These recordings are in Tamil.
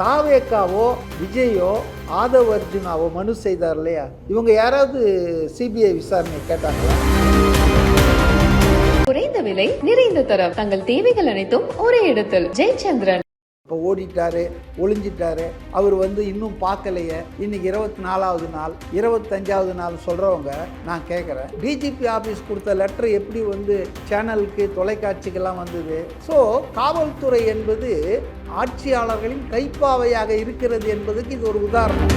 தாவேக்காவோ விஜயோ ஆதவ் அர்ஜுனாவோ மனு செய்தார் இல்லையா? இவங்க யாராவது சிபிஐ விசாரணை கேட்டாங்களா? குறைந்த விலை நிறைந்த தரம். தங்கள் தேவைகள் அனைத்தும் ஒரே இடத்தில். ஜெயச்சந்திரன். இப்போ ஓடிட்டாரு ஒளிஞ்சிட்டாரு. அவர் வந்து இன்னும் பார்க்கலையே. இன்னைக்கு இருபத்தி நாலாவது நாள் இருபத்தஞ்சாவது நாள் சொல்கிறவங்க நான் கேட்குறேன் டிஜிபி ஆஃபீஸ் கொடுத்த லெட்டர் எப்படி வந்து சேனலுக்கு தொலைக்காட்சிக்கெல்லாம் வந்தது? ஸோ காவல்துறை என்பது ஆட்சியாளர்களின் கைப்பாவையாக இருக்கிறது என்பதுக்கு இது ஒரு உதாரணம்.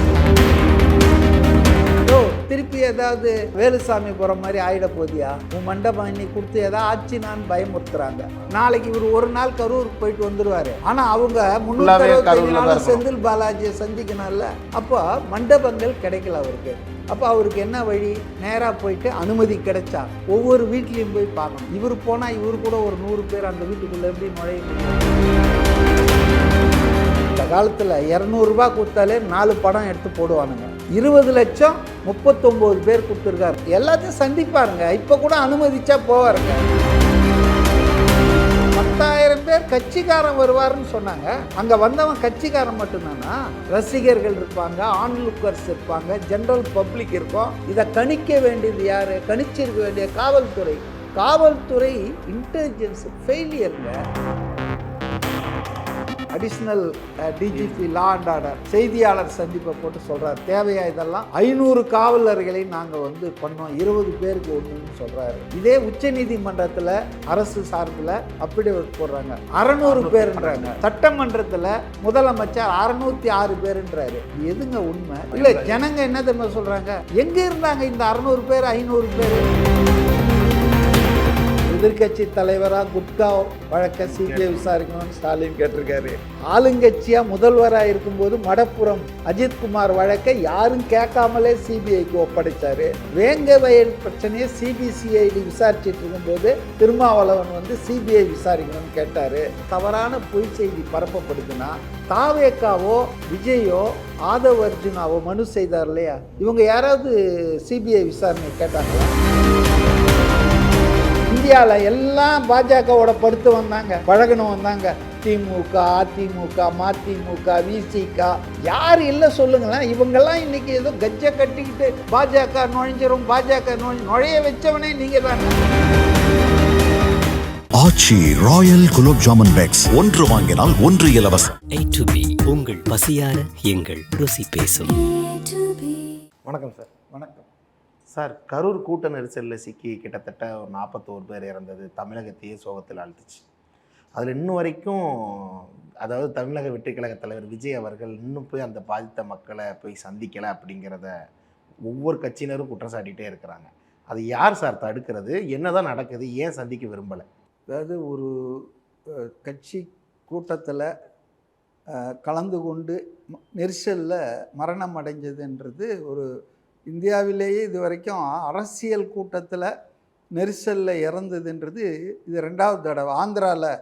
ஓ திருப்பி ஏதாவது வேலுசாமி போகிற மாதிரி ஆயிட போதியா உன் மண்டபம் இன்னைக்கு கொடுத்து ஏதாவது ஆச்சு நான் பயமுறுத்துறாங்க. நாளைக்கு இவர் ஒரு நாள் கரூருக்கு போயிட்டு வந்துருவாரு. ஆனா அவங்க இருக்கணும். செந்தில் பாலாஜியை சந்திக்கணும்ல. அப்போ மண்டபங்கள் கிடைக்கல அவருக்கு. அப்போ அவருக்கு என்ன வழி? நேராக போயிட்டு அனுமதி கிடைச்சா. ஒவ்வொரு வீட்லேயும் போய் பார்க்கணும். இவர் போனால் இவர் கூட ஒரு நூறு பேர் அந்த வீட்டுக்குள்ளே எப்படி நுழைய இந்த காலத்தில் இரநூறுபா கொடுத்தாலே நாலு படம் எடுத்து போடுவானுங்க. இருபது லட்சம் முப்பத்தொம்போது பேர் கொடுத்துருக்காரு. எல்லாத்தையும் சந்திப்பாருங்க. இப்போ கூட அனுமதிச்சா போவாருங்க. பத்தாயிரம் பேர் கட்சிக்காரன் வருவார்னு சொன்னாங்க. அங்கே வந்தவன் கட்சிக்காரன் மட்டும்தானா? ரசிகர்கள் இருப்பாங்க ஆன்லுக்கர்ஸ் இருப்பாங்க ஜென்ரல் பப்ளிக் இருக்கும். இதை கணிக்க வேண்டியது யார்? கணிச்சிருக்க வேண்டிய காவல்துறை. காவல்துறை intelligence ஃபெயிலியருங்க additional DGP law and order செய்தியாளர் சந்திப்பை போட்டு சொல்றாரு. தேவையா இதெல்லாம்? ஐநூறு காவலர்களை நாங்கள் வந்து பண்ணோம். இருபது பேருக்கு ஒன்றுன்னு சொல்றாரு. இதே உச்ச நீதிமன்றத்தில் அரசு சார்பில் அப்படி போடுறாங்க. அறநூறு பேருன்றாங்க. சட்டமன்றத்தில் முதலமைச்சர் அறுநூத்தி ஆறு பேருன்றாரு. எதுங்க உண்மை? இல்லை ஜனங்க என்ன தெரியுமா சொல்றாங்க? எங்க இருந்தாங்க இந்த அறநூறு பேர் ஐநூறு பேர்? எதிர்க்கட்சி தலைவரா குட்கா வழக்க சிபிஐ விசாரிக்கணும்னு ஸ்டாலின் கேட்டிருக்காரு. ஆளுங்கட்சியா முதல்வரா இருக்கும்போது மடப்புறம் அஜித்குமார் வழக்கை யாரும் கேட்காமலே சிபிஐக்கு ஒப்படைச்சாரு. வேங்க வயல் பிரச்சனையை சிபிசிஐடி விசாரிச்சிட்டு இருக்கும்போது திருமாவளவன் வந்து சிபிஐ விசாரிக்கணும்னு கேட்டாரு. தவறான பொய் செய்தி பரப்பப்படுதுன்னா தாவேக்காவோ விஜயோ ஆதவ் அர்ஜுனாவோ மனு செய்தார் இல்லையா? இவங்க யாராவது சிபிஐ விசாரணை கேட்டாங்களா? இந்தியாவில் எல்லாம் பாஜகவோட படுத்து வந்தாங்க பழகணும் வந்தாங்க. திமுக அதிமுக மதிமுக விசிக யார் இல்லை சொல்லுங்களேன். இவங்கெல்லாம் இன்னைக்கு ஏதோ கஜ்ஜை கட்டிக்கிட்டு பாஜக நுழைஞ்சிரும் பாஜக நுழை நுழைய வச்சவனே நீங்கள் தானே. Aachi royal gulab jamun packs. ஒன்று வாங்கினால் ஒன்று இலவசம். A to B உங்கள் பசியார எங்கள் ருசி பேசும். வணக்கம் சார். வணக்கம். சார் கரூர் கூட்ட நெரிசலில் சிக்கி கிட்டத்தட்ட ஒரு நாற்பத்தோரு பேர் இறந்தது. தமிழகத்தையே சோகத்தில் ஆழ்த்துச்சு. அதில் இன்னும் வரைக்கும் அதாவது தமிழக வெற்றி கழக தலைவர் விஜய் அவர்கள் இன்னும் போய் அந்த பாதித்த மக்களை போய் சந்திக்கலை அப்படிங்கிறத ஒவ்வொரு கட்சியினரும் குற்றம் சாட்டிகிட்டே இருக்கிறாங்க. அது யார் சார் தடுக்கிறது? என்னதான் நடக்குது? ஏன் சந்திக்க விரும்பலை? அதாவது ஒரு கட்சி கூட்டத்தில் கலந்து கொண்டு நெரிசலில் மரணம் அடைஞ்சதுன்றது ஒரு இந்தியாவிலேயே இது வரைக்கும் அரசியல் கூட்டத்தில் நெரிசலில் இறந்ததுன்றது இது ரெண்டாவது தடவை. ஆந்திராவில்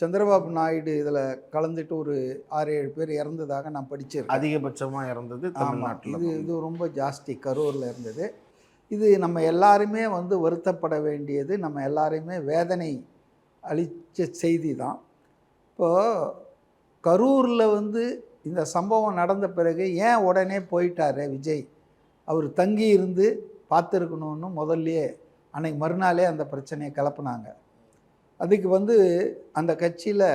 சந்திரபாபு நாயுடு இதில் கலந்துட்டு ஒரு ஆறு ஏழு பேர் இறந்ததாக நான் படிச்சிருக்கேன். அதிகபட்சமாக இறந்தது தமிழ்நாட்டில் இது இது ரொம்ப ஜாஸ்தி கரூரில் இருந்தது. இது நம்ம எல்லாருமே வந்து வருத்தப்பட வேண்டியது நம்ம எல்லாரையுமே வேதனை அளித்த செய்தி தான். இப்போது கரூரில் வந்து இந்த சம்பவம் நடந்த பிறகு ஏன் உடனே போயிட்டாரு விஜய்? அவர் தங்கி இருந்து பார்த்துருக்கணும்னு முதல்லையே அன்னைக்கு மறுநாளே அந்த பிரச்சனையை கிளப்புனாங்க. அதுக்கு வந்து அந்த கட்சியில்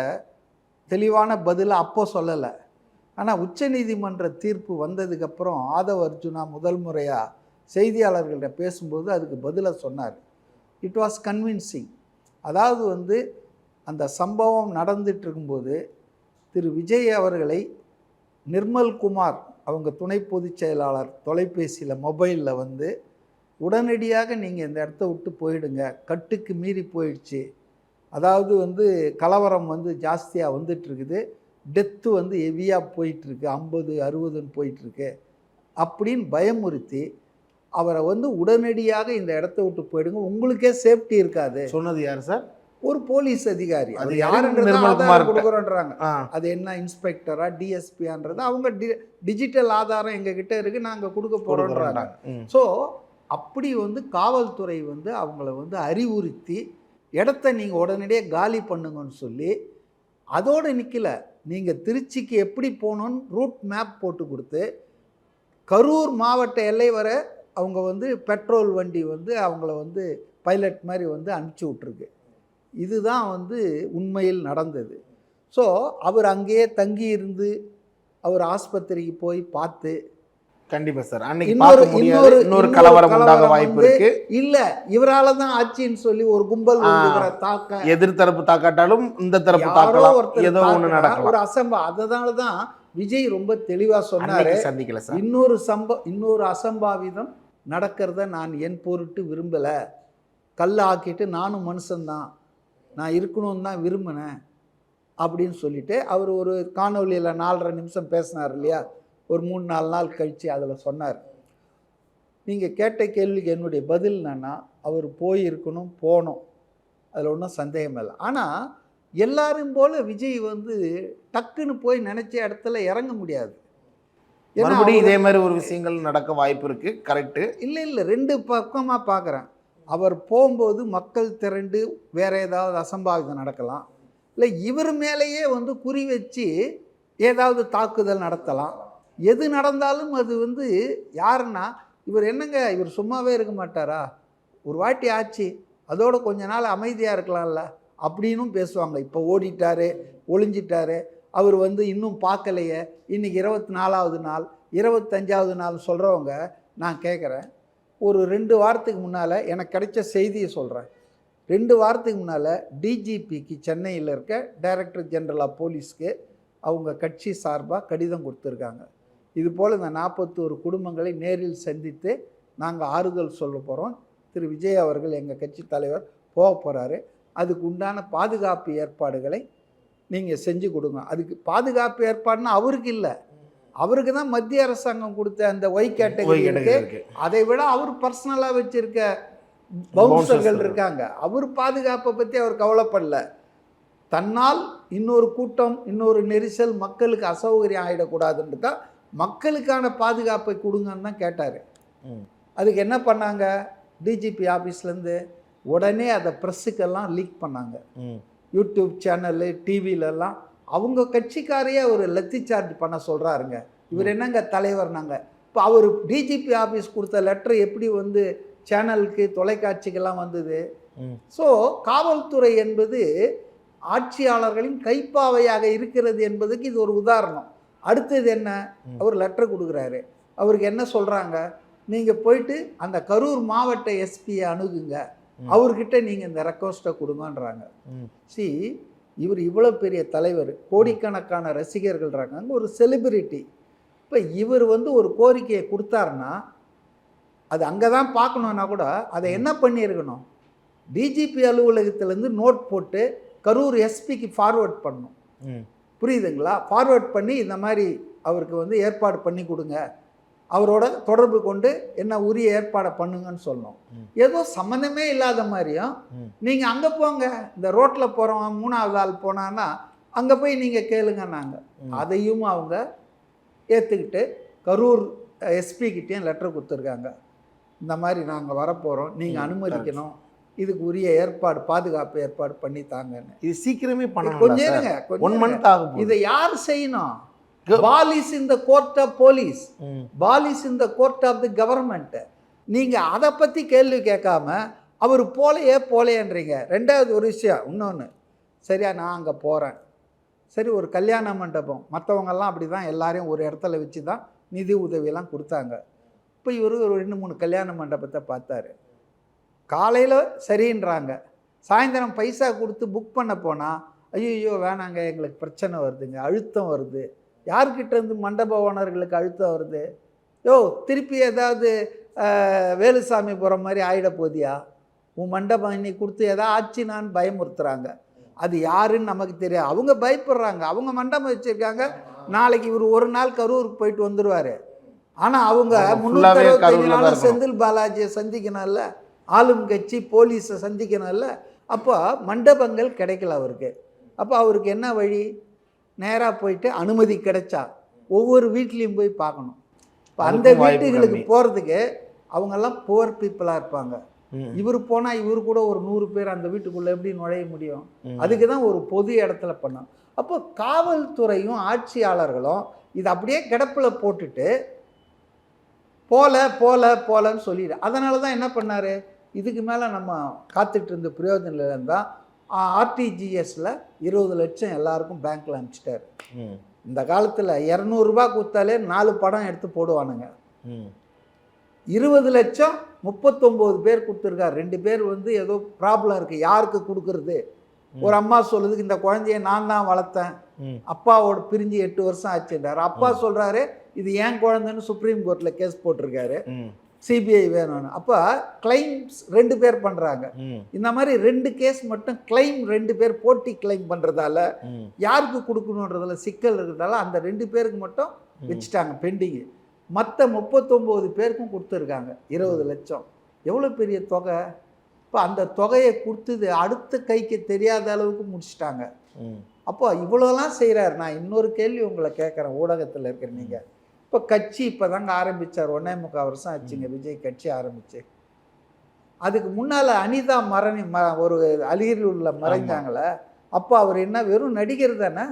தெளிவான பதிலை அப்போ சொல்லலை. ஆனால் உச்சநீதிமன்ற தீர்ப்பு வந்ததுக்கப்புறம் ஆதவ அர்ஜுனா முதல் முறையாக செய்தியாளர்கள்ட்ட பேசும்போது அதுக்கு பதிலை சொன்னார். இட் வாஸ் கன்வின்சிங் அதாவது வந்து அந்த சம்பவம் நடந்துட்டு இருக்கும்போது திரு விஜய் அவர்களை நிர்மல் குமார் அவங்க துணை பொதுச் செயலாளர் தொலைபேசியில் மொபைலில் வந்து உடனடியாக நீங்கள் இந்த இடத்த விட்டு போயிடுங்க. கட்டுக்கு மீறி போயிடுச்சு. அதாவது வந்து கலவரம் வந்து ஜாஸ்தியாக வந்துட்டுருக்குது. டெத்து வந்து ஹெவியாக போயிட்டுருக்கு. ஐம்பது அறுபதுன்னு போயிட்டுருக்கு. அப்படின்னு பயமுறுத்தி அவரை வந்து உடனடியாக இந்த இடத்த விட்டு போயிடுங்க. உங்களுக்கே சேஃப்டி இருக்காது. சொன்னது யார் சார்? ஒரு போலீஸ் அதிகாரி. அது யாருன்றது. கொடுக்குறோன்றாங்க. அது என்ன இன்ஸ்பெக்டரா டிஎஸ்பியான்றது அவங்க டி டிஜிட்டல் ஆதாரம் எங்ககிட்ட இருக்கு நாங்கள் கொடுக்க போகிறோன்றாங்க ஸோ அப்படி வந்து காவல்துறை வந்து அவங்கள வந்து அறிவுறுத்தி இடத்த நீங்கள் உடனடியாக காலி பண்ணுங்கன்னு சொல்லி அதோடு நிற்கல நீங்கள் திருச்சிக்கு எப்படி போகணுன்னு ரூட் மேப் போட்டு கொடுத்து கரூர் மாவட்ட எல்லை வர அவங்க வந்து பெட்ரோல் வண்டி வந்து அவங்கள வந்து பைலட் மாதிரி வந்து அனுப்பிச்சி விட்ருக்கு இதுதான் வந்து உண்மையில் நடந்தது. ஸோ அவர் அங்கேயே தங்கி இருந்து அவர் ஆஸ்பத்திரிக்கு போய் பார்த்து கண்டிப்பா சார். அன்னைக்கு இன்னொரு இன்னொரு இன்னொரு கலவரம் உண்டாக வாய்ப்பு இருக்கு. இல்ல இவரால தான் ஆட்சின்னு சொல்லி ஒரு கும்பல் தாக்க எதிர்த்தரப்பு தாக்காட்டாலும் இந்த தரப்பு தாக்கலாம். ஏதோ தாக்குனா நடக்கலாம். ஒரு அசம்பா அதனால தான் விஜய் ரொம்ப தெளிவா சொன்னாரு. சந்திக்கல சார். இன்னொரு சம்ப இன்னொரு அசம்பாவிதம் நடக்கிறத நான் என் பொருட்டு விரும்பல. கல் ஆக்கிட்டு நானும் மனுஷன்தான். நான் இருக்கணும்னு தான் விரும்பினேன் அப்படின்னு சொல்லிட்டு அவர் ஒரு காணொலியில் நாலரை நிமிஷம் பேசினார் இல்லையா? ஒரு மூணு நாலு நாள் கழித்து அதில் சொன்னார். நீங்கள் கேட்ட கேள்விக்கு என்னுடைய பதில் என்னன்னா அவர் போயிருக்கணும் போனோம். அதில் ஒன்றும் சந்தேகம் இல்லை. ஆனால் எல்லாரும் போல விஜய் வந்து டக்குன்னு போய் நினச்ச இடத்துல இறங்க முடியாது. மறுபடியும் இதே மாதிரி ஒரு விஷயங்கள் நடக்க வாய்ப்பு இருக்கு. கரெக்ட் இல்லை இல்லை ரெண்டு பக்கமாக பார்க்குறேன் அவர் போகும்போது மக்கள் திரண்டு வேறு ஏதாவது அசம்பாவிதம் நடக்கலாம். இல்லை இவர் மேலேயே வந்து குறி வச்சு ஏதாவது தாக்குதல் நடத்தலாம். எது நடந்தாலும் அது வந்து யாருன்னா இவர் என்னங்க இவர் சும்மாவே இருக்க மாட்டாரா? ஒரு வாட்டி ஆச்சு அதோட கொஞ்ச நாள் அமைதியாக இருக்கலாம்ல அப்படின்னும் பேசுவாங்க. இப்போ ஓடிட்டாரு ஒளிஞ்சிட்டாரு. அவர் வந்து இன்னும் பார்க்கலையே. இன்னைக்கு இருபத்தி நாலாவது நாள் இருபத்தஞ்சாவது நாள் சொல்கிறவங்க நான் கேட்குறேன் ஒரு ரெண்டு வாரத்துக்கு முன்னால் எனக்கு கிடைச்ச செய்தியை சொல்கிறேன் ரெண்டு வாரத்துக்கு முன்னால் டிஜிபிக்கு சென்னையில் இருக்க டைரக்டர் ஜென்ரல் ஆஃப் போலீஸ்க்கு அவங்க கட்சி சார்பாக கடிதம் கொடுத்துருக்காங்க. இது போல் இந்த நாற்பத்தோரு குடும்பங்களை நேரில் சந்தித்து நாங்கள் ஆறுதல் சொல்ல போகிறோம் திரு. விஜய் அவர்கள் எங்கள் கட்சி தலைவர் போக போகிறாரு அதுக்கு உண்டான பாதுகாப்பு ஏற்பாடுகளை நீங்கள் செஞ்சு கொடுங்க. அதுக்கு பாதுகாப்பு ஏற்பாடுனா அவருக்கு இல்லை. அவருக்கு தான் மத்திய அரசாங்கம் கொடுத்த அந்த ஒய் கேட்டகரி இருக்கு அதை விட அவர் பர்சனலாக வச்சிருக்க பவுன்சர்கள் இருக்கு. இருக்காங்க அவர் பாதுகாப்பை பற்றி அவர் கவலைப்படல தன்னால் இன்னொரு கூட்டம் இன்னொரு நெரிசல் மக்களுக்கு அசௌகரியம் ஆகிடக்கூடாதுன்னு தான் மக்களுக்கான பாதுகாப்பை கொடுங்கன்னு தான் கேட்டார். அதுக்கு என்ன பண்ணாங்க டிஜிபி ஆஃபீஸ்லேருந்து உடனே அதை ப்ரெஸ்ஸுக்கெல்லாம் லீக் பண்ணாங்க. யூடியூப் சேனலு டிவிலெல்லாம் அவங்க கட்சிக்காரையே ஒரு லத்தி சார்ஜ் பண்ண சொல்கிறாருங்க இவர் என்னங்க தலைவர் நாங்கள் இப்போ அவர் டிஜிபி ஆஃபீஸ் கொடுத்த லெட்டர் எப்படி வந்து சேனலுக்கு தொலைக்காட்சிக்கெல்லாம் வந்தது. ஸோ காவல்துறை என்பது ஆட்சியாளர்களின் கைப்பாவையாக இருக்கிறது என்பதுக்கு இது ஒரு உதாரணம். அடுத்தது என்ன. அவர் லெட்டர் கொடுக்குறாரு. அவருக்கு என்ன சொல்கிறாங்க நீங்கள் போயிட்டு அந்த கரூர் மாவட்ட எஸ்பியை அணுகுங்க. அவர்கிட்ட நீங்கள் இந்த ரெக்வஸ்ட்டை கொடுங்கன்றாங்க. சி இவர் இவ்வளோ பெரிய தலைவர் கோடிக்கணக்கான ரசிகர்கள் இருக்காங்க. ஒரு செலிபிரிட்டி இப்போ இவர் வந்து ஒரு கோரிக்கையை கொடுத்தாருன்னா அது அங்கே தான் பார்க்கணுன்னா கூட அதை என்ன பண்ணியிருக்கணும்? டிஜிபி அலுவலகத்திலேருந்து நோட் போட்டு கரூர் எஸ்பிக்கு ஃபார்வர்ட் பண்ணணும். ம். புரியுதுங்களா? ஃபார்வர்ட் பண்ணி இந்த மாதிரி அவருக்கு வந்து ஏற்பாடு பண்ணி கொடுங்க. அவரோட தொடர்பு கொண்டு என்ன உரிய ஏற்பாடை பண்ணுங்கன்னு சொல்லணும். ஏதோ சம்மந்தமே இல்லாத மாதிரியும். நீங்கள் அங்கே போங்க. இந்த ரோட்டில் போகிறவன் மூணாவது ஆள் போனான்னா அங்கே போய் நீங்கள் கேளுங்க நாங்கள். அதையும் அவங்க ஏற்றுக்கிட்டு கரூர் எஸ்பி கிட்டேயும் லெட்டர் கொடுத்துருக்காங்க. இந்த மாதிரி நாங்கள் வரப்போகிறோம் நீங்கள் அனுமதிக்கணும். இதுக்கு உரிய ஏற்பாடு பாதுகாப்பு ஏற்பாடு பண்ணி தாங்கன்னு. இது சீக்கிரமே பண்ணணும் கொஞ்சம் ஒன். மந்த் ஆகும் இதை யார் செய்யணும்? Ball is in the court of police. Ball is in the court of the government நீங்கள் அதை பற்றி கேள்வி கேட்காம அவர் போலையே போலையன்றீங்க. ரெண்டாவது ஒரு விஷயம் இன்னொன்று சரியா நான் அங்கே போகிறேன் சரி ஒரு கல்யாண மண்டபம். மற்றவங்கெல்லாம் அப்படி தான் எல்லாரையும் ஒரு இடத்துல வச்சு தான் நிதி உதவியெல்லாம் கொடுத்தாங்க. இப்போ இவர் ஒரு ரெண்டு மூணு கல்யாண மண்டபத்தை பார்த்தாரு. காலையில் சரின்றாங்க. சாயந்தரம் பைசா கொடுத்து புக் பண்ண போனால் ஐயோ வேணாங்க எங்களுக்கு பிரச்சனை வருதுங்க அழுத்தம் வருது. யார்கிட்ட இருந்து மண்டப ஓனர்களுக்கு அழுத்தம் வருது? யோ திருப்பி ஏதாவது வேலுசாமி போகிற மாதிரி ஆயிட போதியா? உன் மண்டபம் இன்னைக்கு கொடுத்து ஏதாவது ஆச்சு நான் பயமுறுத்துறாங்க. அது யாருன்னு நமக்கு தெரியாது. அவங்க பயப்படுறாங்க. அவங்க மண்டபம் வச்சுருக்காங்க. நாளைக்கு இவர் ஒரு நாள் கரூருக்கு போயிட்டு வந்துடுவார் ஆனால் அவங்க நாளும் இருக்கணும். செந்தில் பாலாஜியை சந்திக்கணும்ல? ஆளும் கட்சி போலீஸை சந்திக்கணும்ல? அப்போ மண்டபங்கள் கிடைக்கல அவருக்கு. அப்போ அவருக்கு என்ன வழி? நேராக போயிட்டு அனுமதி கிடைச்சா ஒவ்வொரு வீட்லேயும் போய் பார்க்கணும் இப்போ அந்த வீட்டுகளுக்கு. போகிறதுக்கு அவங்கெல்லாம் புவர் பீப்புளாக இருப்பாங்க. இவர் போனால் இவர் கூட ஒரு நூறு பேர் அந்த வீட்டுக்குள்ளே எப்படி நுழைய முடியும். அதுக்கு தான் ஒரு பொது இடத்துல பண்ணோம் அப்போ காவல்துறையும் ஆட்சியாளர்களும் இதை அப்படியே கிடப்பில் போட்டுட்டு போல போல போலன்னு சொல்லிடு அதனால தான் என்ன பண்ணார் இதுக்கு மேலே நம்ம காத்துட்டு இருந்த பிரயோஜனம் தான் ஆர்டிஜிஎஸில் இருபது லட்சம் எல்லாருக்கும் பேங்க்கில் அனுப்பிச்சிட்டாரு. ம். இந்த காலத்தில் இரநூறுபா கொடுத்தாலே நாலு படம் எடுத்து போடுவானுங்க. ம். இருபது லட்சம் முப்பத்தொம்போது பேர் கொடுத்துருக்காரு. ரெண்டு பேர் வந்து ஏதோ ப்ராப்ளம் இருக்குது யாருக்கு கொடுக்கறது? ஒரு அம்மா சொல்லுதுக்கு இந்த குழந்தைய நான் தான் வளர்த்தேன். அப்பாவோட பிரிஞ்சு எட்டு வருஷம் ஆச்சுன்றாரு. அப்பா சொல்கிறாரு இது ஏன் குழந்தைன்னு சுப்ரீம் கோர்ட்டில் கேஸ் போட்டிருக்காரு. சிபிஐ வேணும்னு. அப்போ கிளைம்ஸ் ரெண்டு பேர் பண்ணுறாங்க இந்த மாதிரி ரெண்டு கேஸ் மட்டும் கிளைம் ரெண்டு பேர் போட்டி கிளைம் பண்ணுறதால யாருக்கு கொடுக்கணுன்றதுல சிக்கல் இருக்கிறதால அந்த ரெண்டு பேருக்கு மட்டும் வச்சுட்டாங்க பெண்டிங்கு மற்ற முப்பத்தொம்போது பேருக்கும் கொடுத்துருக்காங்க. இருபது லட்சம். எவ்வளோ பெரிய தொகை? இப்போ அந்த தொகையை கொடுத்தது அடுத்த கைக்கு தெரியாத அளவுக்கு முடிச்சிட்டாங்க. அப்போ இவ்வளோலாம் செய்கிறாரு நான் இன்னொரு கேள்வி உங்களை கேட்குறேன். ஊடகத்தில் இருக்கிற நீங்கள் இப்போ கட்சி இப்போ தாங்க ஆரம்பித்தார் ஒன்றே முக்கால் வருஷம் ஆச்சுங்க. விஜய் கட்சி ஆரம்பிச்சு. அதுக்கு முன்னால் அனிதா மரணி ம ஒரு அலியூரில் மறைஞ்சாங்களே. அப்போ அவர் என்ன வெறும் நடிகர் தானே?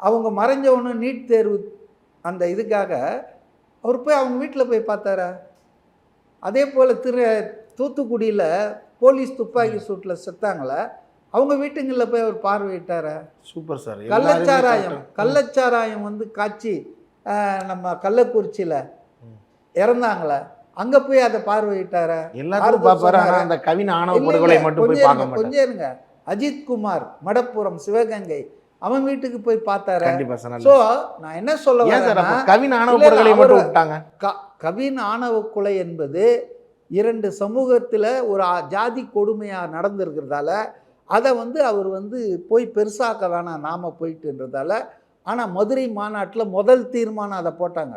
அவங்க மறைஞ்சவொன்னு நீட் தேர்வு அந்த இதுக்காக அவர் போய் அவங்க வீட்டில் போய் பார்த்தாரா? அதே போல் திரு தூத்துக்குடியில் போலீஸ் துப்பாக்கி சூட்டில் செத்தாங்களே. அவங்க வீட்டுங்களில் போய் அவர் பார்வையிட்டாரா? Super sir. கள்ளச்சாராயம் கள்ளச்சாராயம் வந்து ஆஹ், நம்ம கள்ளக்குறிச்சியில் இறந்தாங்களே அங்கே போய் அதை பார்வையிட்டாரா? எல்லாத்தையும் ஆறுதல் பார்ப்பாரு. அந்த கவின் ஆணவ படுகொலை மட்டும் போய் பார்க்க கொஞ்சம் இருங்க. அஜித் குமார் மடப்புரம் சிவகங்கை அவன் வீட்டுக்கு போய் பார்த்தாரு. ஸோ நான் என்ன சொல்ல வரேன்னா கவின் ஆணவ படுகொலை மட்டும் விட்டாங்க? கவின் ஆணவ கொலை என்பது இரண்டு சமூகத்தில் ஒரு ஜாதி கொடுமையாக நடந்திருக்கிறதால அதை வந்து அவர் வந்து போய் பெருசாக்க வேணாம் நாம போயிட்டுன்றதால ஆனால் மதுரை மாநாட்டில் முதல் தீர்மானம் அதை போட்டாங்க.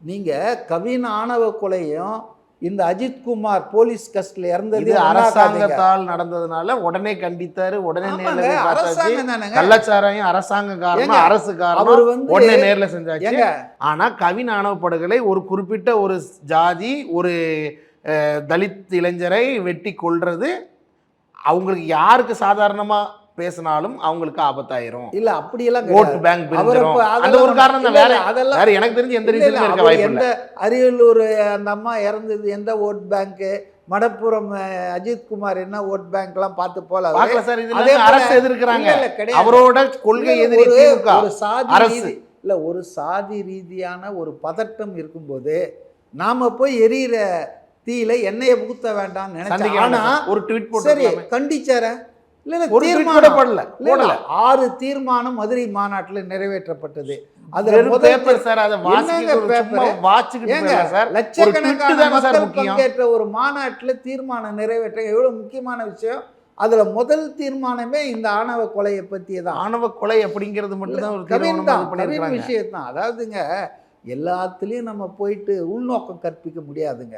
நீங்கள் கவின் ஆணவ கொலையும் இந்த அஜித்குமார் போலீஸ் கஸ்டில் இறந்தது அரசாங்கத்தால் நடந்ததுனால உடனே கண்டித்தாரு உடனே கள்ளச்சாராயம் அரசாங்க காரணம் அரசு காரணம் உடனே நேர்ல செஞ்சாச்சு. ஏங்க. ஆனா கவின் ஆணவ படுகொலை ஒரு குறிப்பிட்ட ஒரு ஜாதி ஒரு தலித் இளைஞரை வெட்டி கொல்றது அவங்களுக்கு யாருக்கு சாதாரணமா பேசினாலும் அவங்களுக்கு ஆபத்தாயிரும் இல்ல அப்படியெல்லாம் ஓட்டு. பேங்க் அந்த ஒரு காரணம் தான் வேற அதெல்லாம் வேற எனக்கு தெரிஞ்சு எந்த ரீசனும் இருக்க வாய்ப்பு எந்த அரியலூர் அந்த அம்மா இறந்தது எந்த ஓட் பேங்க்கு மடப்புறம் அஜித் குமார் என்ன ஓட் பேங்க்லாம் பார்த்து போல. பார்க்கல சார் போல- அரசு எதிர்க்கிறாங்க. அவரோட கொள்கை எதிரி ஒரு- சாதி அரசு. இல்ல ஒரு சாதி ரீதியான ஒரு பதட்டம் இருக்கும்போது நாம போய் எரியிற தீயில எண்ணெயை புகுத்த வேண்டாம்னு நினைச்சேன் ஆனா. ஒரு ட்வீட் சரி போட்டு கண்டிச்சார இல்ல இல்ல, ஒரு தீர்மானம். போடல. ஆறு தீர்மானம் மதுரை மாநாட்டில் நிறைவேற்றப்பட்டது. பேப்பர் சார் அதை லட்சக்கணக்கான மக்கள். பங்கேற்ற ஒரு மாநாட்டில் தீர்மானம் நிறைவேற்ற எவ்வளவு முக்கியமான விஷயம்? அதுல முதல் தீர்மானமே இந்த ஆணவ கொலையை பற்றியே தான் ஆணவ கொலை அப்படிங்கிறது மட்டும் தான் ஒரு கவின் தீர்மானமா தான் இது கவின் பண்ணியிருக்காங்க விஷயம் தான் அதாவதுங்க எல்லாத்துலேயும் நம்ம போயிட்டு உள்நோக்கம் கற்பிக்க முடியாதுங்க.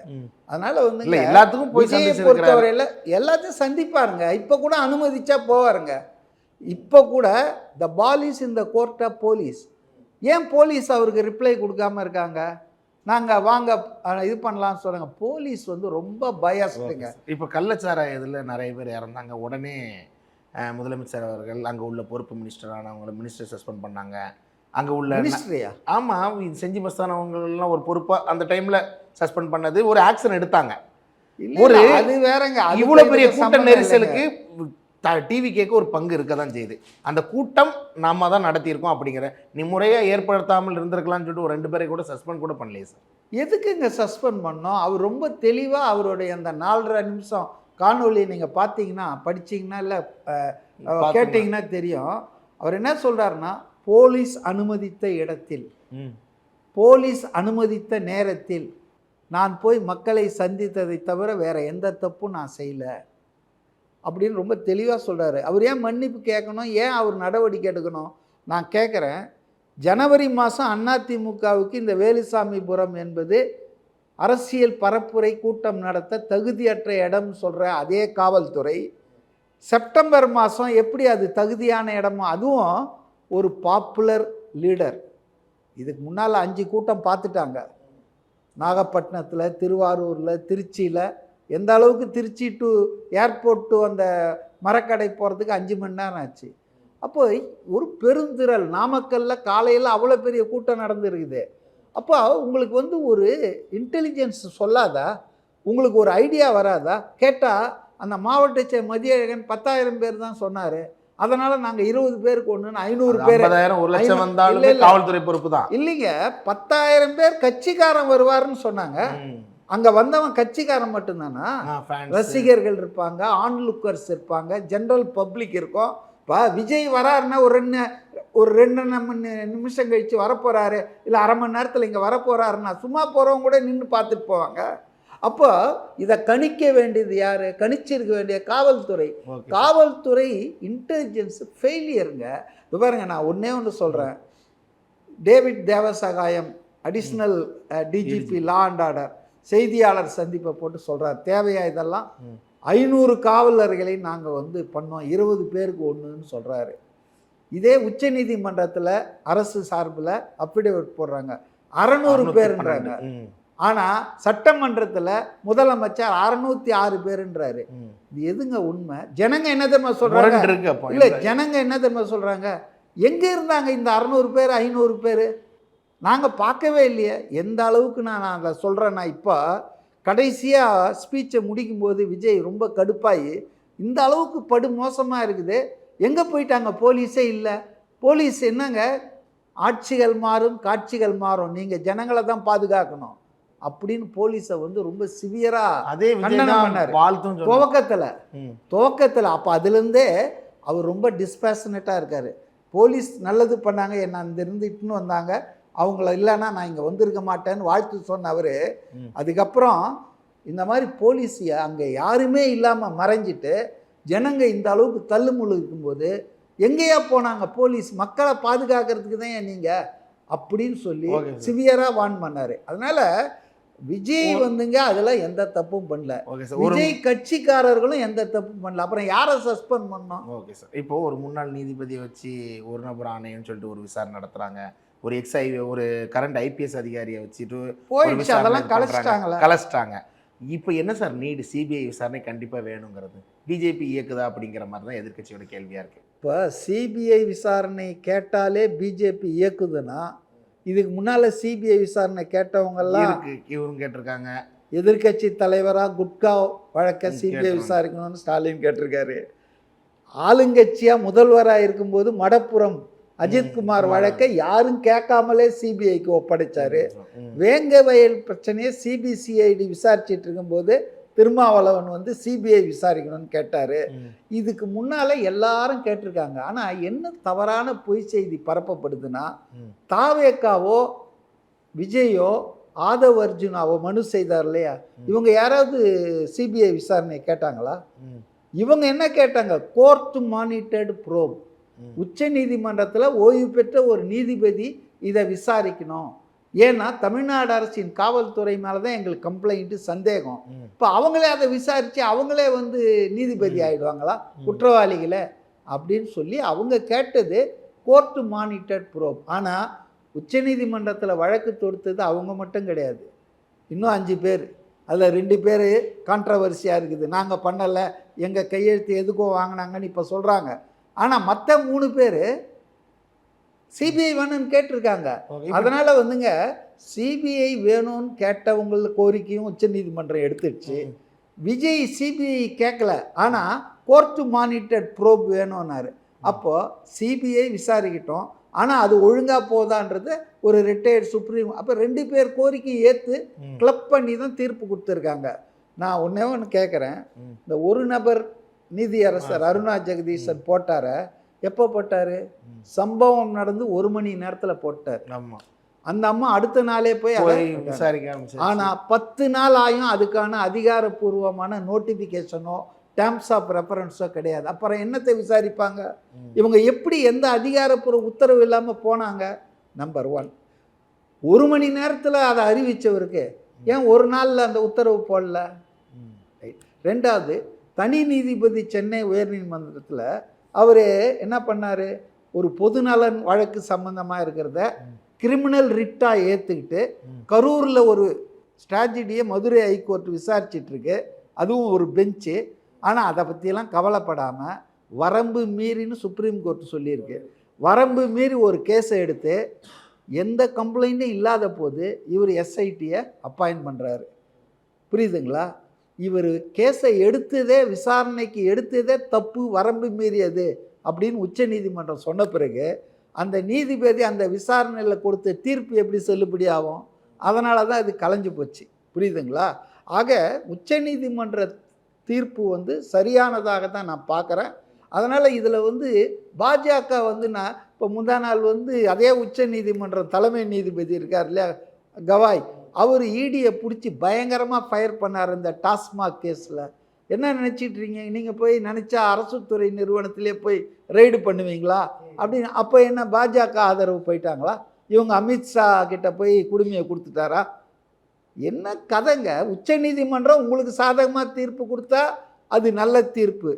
அதனால வந்துங்க எல்லாத்துக்கும் போய் பொறுத்தவரையில் எல்லாத்தையும் சந்திப்பாருங்க. இப்போ கூட அனுமதிச்சா போவாருங்க. இப்போ கூட the ball is in the court of police ஏன் போலீஸ் அவருக்கு ரிப்ளை கொடுக்காம இருக்காங்க? நாங்கள் வாங்க இது பண்ணலாம்னு சொல்லுங்க போலீஸ் வந்து ரொம்ப பயஸ்டுங்க இப்ப கள்ளச்சாராய இதுல நிறைய பேர் இறந்தாங்க. உடனே முதலமைச்சர் அவர்கள் அங்க உள்ள பொறுப்பு மினிஸ்டரானவங்களை மினிஸ்டர் சஸ்பெண்ட் பண்ணாங்க. அங்க உள்ள மினிஸ்ட்ரியா ஆமா இது செஞ்சி மஸ்தானவங்கெல்லாம் ஒரு பொறுப்பா அந்த டைம்ல சஸ்பெண்ட் பண்ணது ஒரு ஆக்ஷன் எடுத்தாங்க. ஒரு அது வேறங்க இவ்வளவு பெரிய கூட்ட நெரிசலுக்கு டிவி கேட்க ஒரு பங்கு இருக்க தான் செய்யுது. அந்த கூட்டம் நாம தான் நடத்தியிருக்கோம் அப்படிங்கிற நீ முறையா ஏற்படுத்தாமல் இருந்திருக்கலாம்னு சொல்லிட்டு ஒரு ரெண்டு பேரை கூட சஸ்பெண்ட் கூட பண்ணலையே சார். எதுக்குங்க சஸ்பெண்ட் பண்ணோம்? அவர் ரொம்ப தெளிவாக அவருடைய அந்த நாலரை நிமிஷம் காணொளி நீங்கள் பார்த்தீங்கன்னா படிச்சீங்கன்னா இல்லை. கேட்டிங்கன்னா தெரியும். அவர் என்ன சொல்றாருன்னா போலீஸ் அனுமதித்த இடத்தில். போலீஸ் அனுமதித்த நேரத்தில் நான் போய் மக்களை சந்தித்ததை தவிர வேற எந்த தப்பும் நான் செய்யல. அப்படின்னு ரொம்ப தெளிவாக சொல்றாரு. அவர் ஏன் மன்னிப்பு கேட்கணும்? ஏன் அவர் நடவடிக்கை எடுக்கணும்? நான் கேட்குறேன். ஜனவரி மாதம் அதிமுகவுக்கு இந்த வேலுசாமிபுரம் என்பது அரசியல் பரப்புரை கூட்டம் நடத்த தகுதியற்ற இடம்னு சொல்கிற அதே காவல்துறை. செப்டம்பர் மாதம் எப்படி அது தகுதியான இடமோ அதுவும் ஒரு பாப்புலர் லீடர் இதுக்கு முன்னால் அஞ்சு கூட்டம் பார்த்துட்டாங்க. நாகப்பட்டினத்தில் திருவாரூரில் திருச்சியில் எந்த அளவுக்கு திருச்சி டு ஏர்போர்ட் டு அந்த மரக்கடை போகிறதுக்கு அஞ்சு மணி நேரம் ஆச்சு. அப்போ ஒரு பெருந்திரள் நாமக்கல்ல காலையில் அவ்வளோ பெரிய கூட்டம் நடந்துருக்குது. அப்போ உங்களுக்கு வந்து ஒரு இன்டெலிஜென்ஸ் சொல்லாதா? உங்களுக்கு ஒரு ஐடியா வராதா? கேட்டால் அந்த மாவட்ட செ மதியழகன் பத்தாயிரம் பேர் தான் சொன்னார். அதனால் நாங்கள் இருபது பேருக்கு ஒன்றுன்னு ஐநூறு பேர் ஒரு லட்சம் வந்தாலுமே. காவல்துறை பொறுப்பு தான். இல்லைங்க பத்தாயிரம் பேர் கட்சிக்காரன் வருவாருன்னு சொன்னாங்க. அங்கே வந்தவன் கட்சிக்காரன் மட்டும்தானா? ரசிகர்கள் இருப்பாங்க ஆன் லுக்கர்ஸ் இருப்பாங்க ஜென்ரல் பப்ளிக் இருக்கும். இப்போ விஜய் வராருன்னா ஒரு ரெண்டு ஒரு ரெண்டு நம்ம நிமிஷம் கழித்து வரப்போகிறாரு இல்லை அரை மணி நேரத்தில் இங்கே வரப்போகிறாருன்னா சும்மா போகிறவங்க கூட நின்று பார்த்துட்டு போவாங்க. அப்போ இதை கணிக்க வேண்டியது யார்? கணிச்சிருக்க வேண்டிய காவல்துறை. காவல்துறை இன்டெலிஜென்ஸ் ஃபெயிலியருங்க இது பாருங்க நான் ஒன்றே ஒன்று சொல்கிறேன் David Devasahayam additional DGP law and order செய்தியாளர் சந்திப்பை போட்டு சொல்கிறார் தேவையா இதெல்லாம். ஐநூறு காவலர்களை நாங்கள் வந்து பண்ணோம். இருபது பேருக்கு ஒன்றுன்னு சொல்கிறாரு இதே உச்சநீதிமன்றத்தில் அரசு சார்பில் அஃபிடேவிட் போடுறாங்க. அறநூறு பேருன்றாங்க. ஆனால் சட்டமன்றத்தில் முதலமைச்சர் அறநூற்றி ஆறு பேருன்றாரு. இது எதுங்க உண்மை? ஜனங்க என்ன தெரியுமா சொல்கிறாங்க இல்லை ஜனங்க என்ன தெரியுமா சொல்கிறாங்க எங்கே இருந்தாங்க இந்த அறநூறு பேர் ஐநூறு பேர்? நாங்கள் பார்க்கவே இல்லையே. எந்த அளவுக்கு நான் நான் அதை சொல்கிறேன்னா இப்போ கடைசியாக ஸ்பீச்சை முடிக்கும்போது விஜய் ரொம்ப கடுப்பாகி இந்த அளவுக்கு படு மோசமாக இருக்குது. எங்கே போயிட்டாங்க? போலீஸே இல்லை. போலீஸ் என்னங்க? ஆட்சிகள் மாறும் காட்சிகள் மாறும். நீங்கள் ஜனங்களை தான் பாதுகாக்கணும். அப்படின்னு போலீஸை வந்து ரொம்ப சிவியராக அதே. வாழ்த்தும். துவக்கத்தில். துவக்கத்தில் அப்போ அதுலேருந்தே அவர் ரொம்ப டிஸ்பேஷனேட்டாக இருக்கார் போலீஸ் நல்லது பண்ணாங்க என்ன அந்த இருந்து இட்டுன்னு வந்தாங்க அவங்கள இல்லைன்னா நான் இங்கே வந்திருக்க மாட்டேன்னு வாழ்த்து சொன்ன அவர் ம். அதுக்கப்புறம் இந்த மாதிரி போலீஸை அங்கே யாருமே இல்லாமல் மறைஞ்சிட்டு ஜனங்க இந்த அளவுக்கு தள்ளுமுள்ளு இருக்கும்போது எங்கேயா போனாங்க போலீஸ் மக்களை பாதுகாக்கிறதுக்கு தான் ஏன் நீங்கள் அப்படின்னு சொல்லி. சிவியராக வான் பண்ணார் அதனால் விஜய் வந்துங்க அதில் எந்த தப்பும் பண்ணல. ஓகே சார் ஒரு விஜய் கட்சிக்காரர்களும் எந்த தப்பும் பண்ணல. அப்புறம் யாரை சஸ்பெண்ட் பண்ணோம்? ஓகே சார் இப்போ ஒரு முன்னாள் நீதிபதியை வச்சு ஒரு நபர் ஆணையம்னு சொல்லிட்டு ஒரு விசாரணை நடத்துறாங்க. ஒரு எக்ஸ்ஐ ஒரு கரண்ட் ஐபிஎஸ் அதிகாரியை வச்சுட்டு போயிடுச்சு அதெல்லாம். கலைச்சிட்டாங்களே. கலைச்சிட்டாங்க. இப்போ என்ன சார் நீடு சிபிஐ விசாரணை கண்டிப்பாக வேணுங்கிறது? பிஜேபி இயக்குதா அப்படிங்கிற மாதிரி தான் எதிர்க்கட்சியோட கேள்வியாக இருக்கு. இப்போ சிபிஐ விசாரணை கேட்டாலே பிஜேபி இயக்குதுன்னா இதுக்கு முன்னால் சிபிஐ விசாரணை கேட்டவங்கெல்லாம் இவரும் கேட்டிருக்காங்க எதிர்க்கட்சி தலைவராக குட்கா வழக்க சிபிஐ. விசாரிக்கணும்னு ஸ்டாலின் கேட்டிருக்காரு ஆளுங்கட்சியாக முதல்வராக இருக்கும்போது மடப்புறம் அஜித்குமார். வழக்கை யாரும் கேட்காமலே சிபிஐக்கு ஒப்படைச்சாரு. வேங்க வயல் பிரச்சனையை சிபிசிஐடி விசாரிச்சிட்டு இருக்கும்போது திருமாவளவன் வந்து சிபிஐ விசாரிக்கணும்னு கேட்டார். இதுக்கு முன்னால் எல்லாரும் கேட்டிருக்காங்க ஆனால் என்ன தவறான பொய் செய்தி பரப்பப்படுதுன்னா. தாவேக்காவோ விஜயோ ஆதவ் அர்ஜுனாவோ மனு செய்தார் இல்லையா. இவங்க யாராவது சிபிஐ விசாரணை கேட்டாங்களா. இவங்க என்ன கேட்டாங்க கோர்ட் மானிட்டர்டு ப்ரோப். உச்ச நீதிமன்றத்தில் ஓய்வு பெற்ற ஒரு நீதிபதி இதை விசாரிக்கணும் ஏன்னா தமிழ்நாடு அரசின் காவல்துறை மேலே தான் எங்களுக்கு கம்ப்ளைண்ட்டு சந்தேகம். இப்போ அவங்களே அதை விசாரித்து அவங்களே வந்து நீதிபதி ம். குற்றவாளிகளை? அப்படின்னு சொல்லி அவங்க கேட்டது கோர்ட்டு மானிட்டர்ட் ப்ரோப் ஆனால் உச்சநீதிமன்றத்தில் வழக்கு தொடுத்தது அவங்க மட்டும் கிடையாது. இன்னும் அஞ்சு பேர். அதில் ரெண்டு பேர் கான்ட்ரவர்சியாக இருக்குது. நாங்கள் பண்ணலை. எங்கள் கையெழுத்து எதுக்கோ வாங்கினாங்கன்னு இப்போ சொல்கிறாங்க ஆனால் மற்ற மூணு பேர் சிபிஐ வேணும்னு கேட்டிருக்காங்க. அதனால் வந்துங்க சிபிஐ வேணும்னு கேட்டவங்கள கோரிக்கையும் உச்சநீதிமன்றம் எடுத்துடுச்சு. விஜய் சிபிஐ கேட்கல ஆனால் கோர்ட்டு மானிட்டர்ட் ப்ரோப் வேணும்னாரு. அப்போது சிபிஐ விசாரிக்கட்டும். ஆனால் அது ஒழுங்காக போதான்றது ஒரு ரிட்டையர்ட் சுப்ரீம் அப்போ ரெண்டு பேர் கோரிக்கை ஏற்று. கிளப் பண்ணி தான் தீர்ப்பு கொடுத்துருக்காங்க. நான் ஒன்றே ஒன்று கேட்குறேன். இந்த ஒரு நபர் நீதியரசர் அருணா ஜெகதீசன் போட்டார எப்போ போட்டார். சம்பவம் நடந்து ஒரு மணி நேரத்தில் போட்டார். ஆமா. அந்த அம்மா அடுத்த நாளே போய் விசாரிக்க ஆனால் பத்து நாள் ஆயும் அதுக்கான அதிகாரப்பூர்வமான நோட்டிஃபிகேஷனோ டேர்ம்ஸ் ஆஃப் ரெஃபரன்ஸோ கிடையாது. அப்புறம் என்னத்தை விசாரிப்பாங்க. இவங்க எப்படி எந்த அதிகாரப்பூர்வ உத்தரவு இல்லாமல் போனாங்க? நம்பர் ஒன் ஒரு மணி நேரத்தில் அதை அறிவித்தவருக்கு ஏன் ஒரு நாளில் அந்த உத்தரவு போடல. ரெண்டாவது தனி நீதிபதி சென்னை உயர்நீதிமன்றத்தில் அவர் என்ன பண்ணார்? ஒரு பொதுநலன் வழக்கு சம்பந்தமாக இருக்கிறத. கிரிமினல் ரிட்டாக ஏற்றுக்கிட்டு. கரூரில் ஒரு ஸ்ட்ராட்டஜியை மதுரை ஹைகோர்ட் விசாரிச்சிட்டு இருக்கு அதுவும் ஒரு பெஞ்சு. ஆனால் அதை பற்றியெல்லாம் கவலைப்படாமல் வரம்பு மீறின்னு சுப்ரீம் கோர்ட் சொல்லியிருக்கு. வரம்பு மீறி ஒரு கேஸை எடுத்து எந்த கம்ப்ளைண்ட்டும் இல்லாத போது இவர் எஸ்ஐடியை அப்பாயின்ட் பண்ணுறாரு புரியுதுங்களா? இவர் கேஸை எடுத்ததே விசாரணைக்கு எடுத்ததே தப்பு வரம்பு மீறியது அப்படின்னு உச்சநீதிமன்றம் சொன்ன பிறகு அந்த நீதிபதி அந்த விசாரணையில் கொடுத்த தீர்ப்பு எப்படி செல்லுபடி ஆகும்? அதனால தான் இது கலைஞ்சு போச்சு. புரியுதுங்களா? ஆக உச்சநீதிமன்ற தீர்ப்பு வந்து சரியானதாக தான் நான் பார்க்குறேன். அதனால் இதில் வந்து பாஜக வந்து நான் இப்போ முந்தா நாள் வந்து அதே உச்ச நீதிமன்றம் தலைமை நீதிபதி இருக்கார் இல்லையா? கவாய். அவர் ஈடியை பிடிச்சி பயங்கரமாக ஃபயர் பண்ணார் இந்த டாஸ்மாக் கேஸில் என்ன நினச்சிட்டு இருக்கீங்க? நீங்கள் போய் நினச்சா அரசு துறை நிறுவனத்திலே போய் ரெய்டு பண்ணுவீங்களா? அப்படின்னு அப்போ என்ன பாஜக ஆதரவு போயிட்டாங்களா? இவங்க அமித்ஷா கிட்ட போய் குடுமையை கொடுத்துட்டாரா? என்ன கதைங்க? உச்சநீதிமன்றம் உங்களுக்கு சாதகமாக தீர்ப்பு கொடுத்தா அது நல்ல தீர்ப்பு.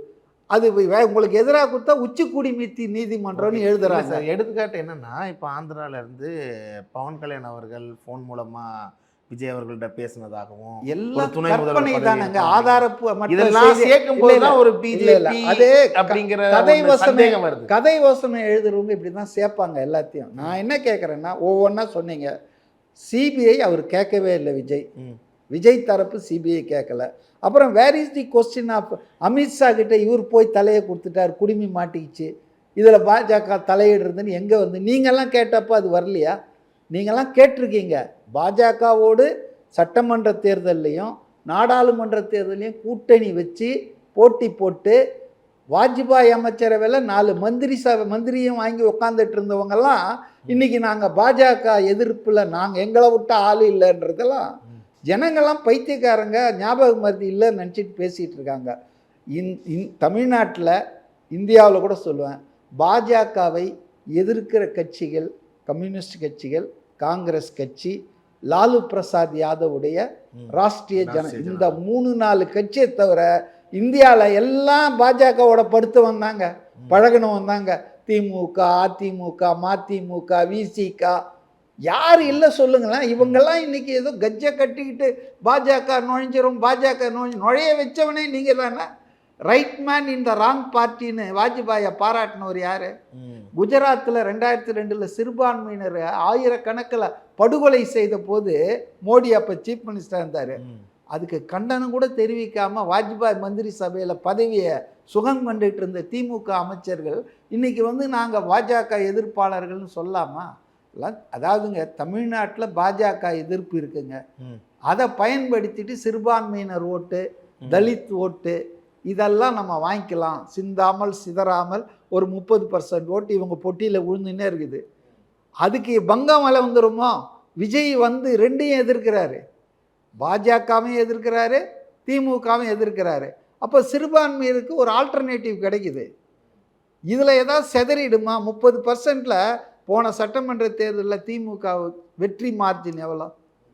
அது உங்களுக்கு எதிராக கொடுத்தா உச்சி குடிமீத்தி நீதிமன்றம்னு எழுதுறாங்க. சார் எடுத்துக்காட்டு என்னன்னா இப்போ ஆந்திரால இருந்து பவன் கல்யாண் அவர்கள் ஃபோன் மூலமா விஜய் அவர்கள்ட்ட பேசினதாகவும் எல்லாம் துணை முதல்வர். ஆதாரப்பு இதெல்லாம் சேர்க்கும். போதுதான் ஒரு. பிஜேபி அதே அப்படிங்கிற கதை வருது கதை வசனம் எழுதுறவங்க இப்படி தான் சேர்ப்பாங்க எல்லாத்தையும் நான் என்ன கேட்குறேன்னா ஒவ்வொன்றா சொன்னீங்க சிபிஐ அவர் கேட்கவே இல்லை விஜய். விஜய் தரப்பு சிபிஐ கேட்கல அப்புறம் where is the question of Amit Shah கிட்ட இவர் போய் தலையை கொடுத்துட்டார் குடுமி மாட்டிக்கிச்சு இதில் பாஜக தலையிடுறதுன்னு எங்கே வந்து நீங்கள்லாம் கேட்டப்போ அது வரலையா நீங்கள்லாம் கேட்டிருக்கீங்க பாஜகவோடு சட்டமன்ற தேர்தல்லையும் நாடாளுமன்ற தேர்தலையும் கூட்டணி வச்சு போட்டி போட்டு வாஜ்பாய் அமைச்சரவையில் நாலு மந்திரி சபை மந்திரியும் வாங்கி உட்காந்துட்டு இருந்தவங்கெல்லாம் இன்னைக்கு நாங்கள் பாஜக எதிர்ப்பில் நாங்கள் எங்களை விட்டு ஆள் இல்லைன்றதெல்லாம் ஜனங்கள்லாம் பைத்தியக்காரங்க ஞாபக மருதி இல்லைன்னு நினச்சிட்டு பேசிகிட்டு இருக்காங்க. இந் இந் தமிழ்நாட்டில் இந்தியாவில் கூட சொல்லுவேன் பாஜகவை எதிர்க்கிற கட்சிகள் கம்யூனிஸ்ட் கட்சிகள் காங்கிரஸ் கட்சி லாலு பிரசாத் யாதவுடைய. ராஷ்ட்ரிய ஜன இந்த மூணு நாலு கட்சியை தவிர இந்தியாவில் எல்லாம் பாஜகவோட படுத்து வந்தாங்க பழகணும் வந்தாங்க. திமுக அதிமுக மதிமுக விசிக. யார் இல்லை சொல்லுங்களேன். இவங்கெல்லாம் இன்னைக்கு ஏதோ கஜ்ஜை கட்டிக்கிட்டு பாஜக நுழைஞ்சிரும் பாஜக நுழைஞ்சு நுழைய வச்சவனே நீங்கள் தானே? Right man in the wrong பார்ட்டின்னு வாஜ்பாயை பாராட்டினவர் யார். குஜராத்தில் ரெண்டாயிரத்தி ரெண்டில் சிறுபான்மையினர் ஆயிரக்கணக்கில் படுகொலை செய்த போது மோடி அப்போ சீஃப் மினிஸ்டர் இருந்தார். அதுக்கு கண்டனம் கூட தெரிவிக்காமல் வாஜ்பாய் மந்திரி சபையில் பதவியை சுகம் கண்டுட்டு இருந்த திமுக அமைச்சர்கள் இன்னைக்கு வந்து நாங்கள் பாஜக எதிர்ப்பாளர்கள்னு சொல்லாமா எல்லாம் அதாவதுங்க தமிழ்நாட்டில் பாஜக எதிர்ப்பு இருக்குங்க. அதை பயன்படுத்திட்டு சிறுபான்மையினர் ஓட்டு தலித் ஓட்டு இதெல்லாம் நம்ம வாங்கிக்கலாம். சிந்தாமல் சிதறாமல் ஒரு முப்பது பர்சன்ட் ஓட்டு இவங்க பொட்டியில் விழுந்துன்னே இருக்குது. அதுக்கு பங்கம் வலை வந்துருமோ? விஜய் வந்து ரெண்டையும் எதிர்க்கிறாரு. பாஜகவும் எதிர்க்கிறாரு திமுகவும் எதிர்க்கிறாரு. அப்போ சிறுபான்மையினருக்கு ஒரு ஆல்டர்னேட்டிவ் கிடைக்குது. இதில் ஏதாவது செதறிடுமா? முப்பது பர்சன்டில் போன சட்டமன்ற தேர்தலில் திமுக வெற்றி மார்ஜின் எவ்வளோ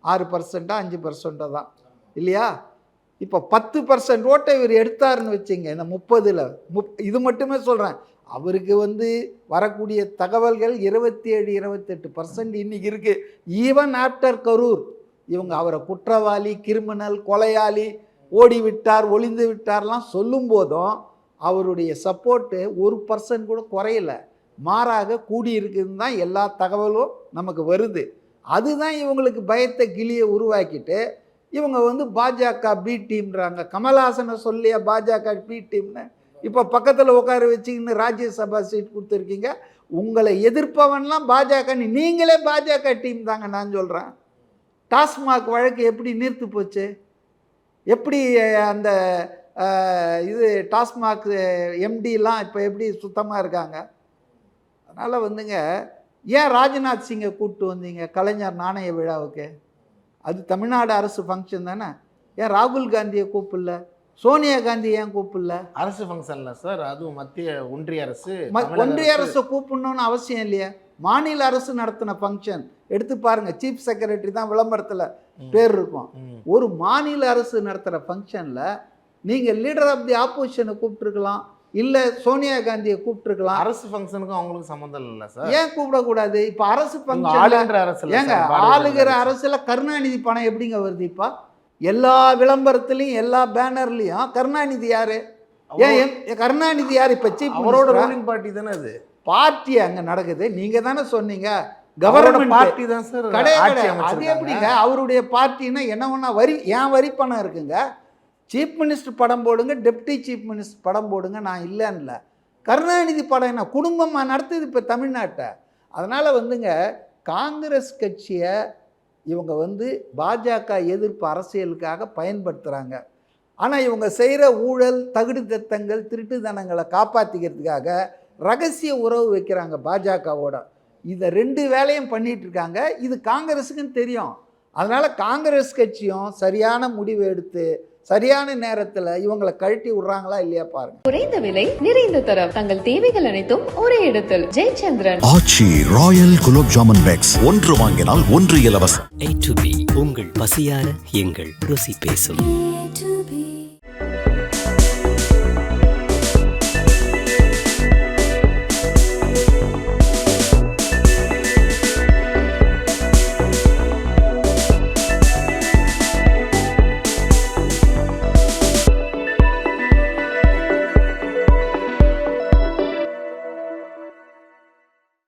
ஆறு பர்சண்ட்டாக அஞ்சு பர்சண்ட்டாக தான். இல்லையா? இப்போ பத்து பர்சன்ட் ஓட்டை இவர் எடுத்தாருன்னு வச்சுங்க இந்த முப்பதில். முப் இது மட்டுமே சொல்கிறேன் அவருக்கு வந்து வரக்கூடிய தகவல்கள் இருபத்தி ஏழு இருபத்தெட்டு பர்சன்ட் இன்றைக்கி இருக்குது ஈவன் ஆஃப்டர் கரூர் இவங்க அவரை குற்றவாளி கிரிமினல் கொலையாளி ஓடிவிட்டார் ஒளிந்து விட்டார்லாம் சொல்லும் போதும் அவருடைய சப்போர்ட்டு ஒரு பர்சன்ட் கூட குறையல. மாறாக கூடி இருக்குதுன்னு தான் எல்லா தகவலும் நமக்கு வருது. அதுதான் இவங்களுக்கு பயத்தை கிளியை உருவாக்கிட்டு இவங்க வந்து பாஜக பி டீம்ன்றாங்க கமல்ஹாசனை சொல்லியா பாஜக பி டீம்னு இப்போ பக்கத்தில் உட்கார வச்சுக்கின்னு ராஜ்யசபா சீட் கொடுத்துருக்கீங்க. உங்களை எதிர்ப்பவன்லாம் பாஜக நீ- நீங்களே பாஜக டீம் தாங்க நான் சொல்கிறேன் டாஸ்மாக் வழக்கு எப்படி நிறுத்து போச்சு? எப்படி அந்த இது டாஸ்மாக் எம்டிலாம் இப்போ எப்படி சுத்தமாக இருக்காங்க? அதனால் வந்துங்க ஏன் ராஜ்நாத் சிங்கை கூப்பிட்டு வந்தீங்க? கலைஞர் நாணய விழாவுக்கு? அது தமிழ்நாடு அரசு ஃபங்க்ஷன் தானே? ஏன் ராகுல் காந்தியை கூப்பிடல? சோனியா காந்தி ஏன் கூப்பிடல? அரசு ஃபங்க்ஷன்ல சார் அதுவும் மத்திய ஒன்றிய அரசு ஒன்றிய அரசு- கூப்பிடணும்னு அவசியம் இல்லையா. மாநில அரசு நடத்தின ஃபங்க்ஷன் எடுத்து பாருங்க சீஃப் செக்ரட்டரி தான் விளம்பரத்தில். பேர் இருக்கும். ஒரு மாநில அரசு நடத்துகிற ஃபங்க்ஷனில் நீங்கள் லீடர் ஆஃப் தி ஆப்போசிஷனை கூப்பிட்டுருக்கலாம். இல்லை சோனியா காந்தியை கூப்பிட்டுருக்கலாம். அரசு ஃபங்க்ஷனுக்கும் அவங்களுக்கு சம்மந்தம் இல்ல சார் ஏன் கூப்பிடக்கூடாது? இப்போ அரசு ஃபங்க்ஷன் அரசு ஏங்க ஆளுகிற அரசுல கருணாநிதி பணம் எப்படிங்க வருது இப்போ? எல்லா விளம்பரத்துலையும் எல்லா பேனர்லேயும் கருணாநிதி யாரு? ஏன் கருணாநிதி யார்? இப்போ சீஃப் அவரோட ரூலிங் பார்ட்டி தானே அது. பார்ட்டி அங்கே நடக்குது. நீங்கள் தானே சொன்னீங்க. கவர்மெண்ட் பார்ட்டி தான் சார் கிடையாது. அது எப்படிங்க? அவருடைய பார்ட்டினா என்ன ஒன்றா வரி ஏன் வரி பணம் இருக்குங்க? சீஃப் மினிஸ்டர் படம் போடுங்க டெப்டி சீஃப் மினிஸ்டர் படம் போடுங்க நான் இல்லைன்னு கருணாநிதி படம் என்ன? குடும்பமாக நடத்துது இப்போ தமிழ்நாட்டை. அதனால் வந்துங்க காங்கிரஸ் கட்சியை இவங்க வந்து பாஜக எதிர்ப்பு அரசியலுக்காக பயன்படுத்துகிறாங்க ஆனால் இவங்க செய்கிற ஊழல் தகுடு தத்தங்கள் திருட்டுத்தனங்களை காப்பாற்றிக்கிறதுக்காக ரகசிய உறவு வைக்கிறாங்க பாஜகவோட. இதை ரெண்டு வேலையும் பண்ணிகிட்ருக்காங்க இருக்காங்க. இது காங்கிரஸுக்குன்னு தெரியும். அதனால் காங்கிரஸ் கட்சியும் சரியான முடிவு எடுத்து சரியான நேரத்தில் இவங்களை கழட்டி விட்றாங்களா இல்லையா பாருங்க. குறைந்த விலை நிறைந்த தரம். தங்கள் தேவைகள் அனைத்தும் ஒரே இடத்தில். Jayachandran. Aachi royal gulab jamun packs. ஒன்று வாங்கினால் ஒன்று இலவசம். உங்கள் பசியார எங்கள் ருசி பேசும்.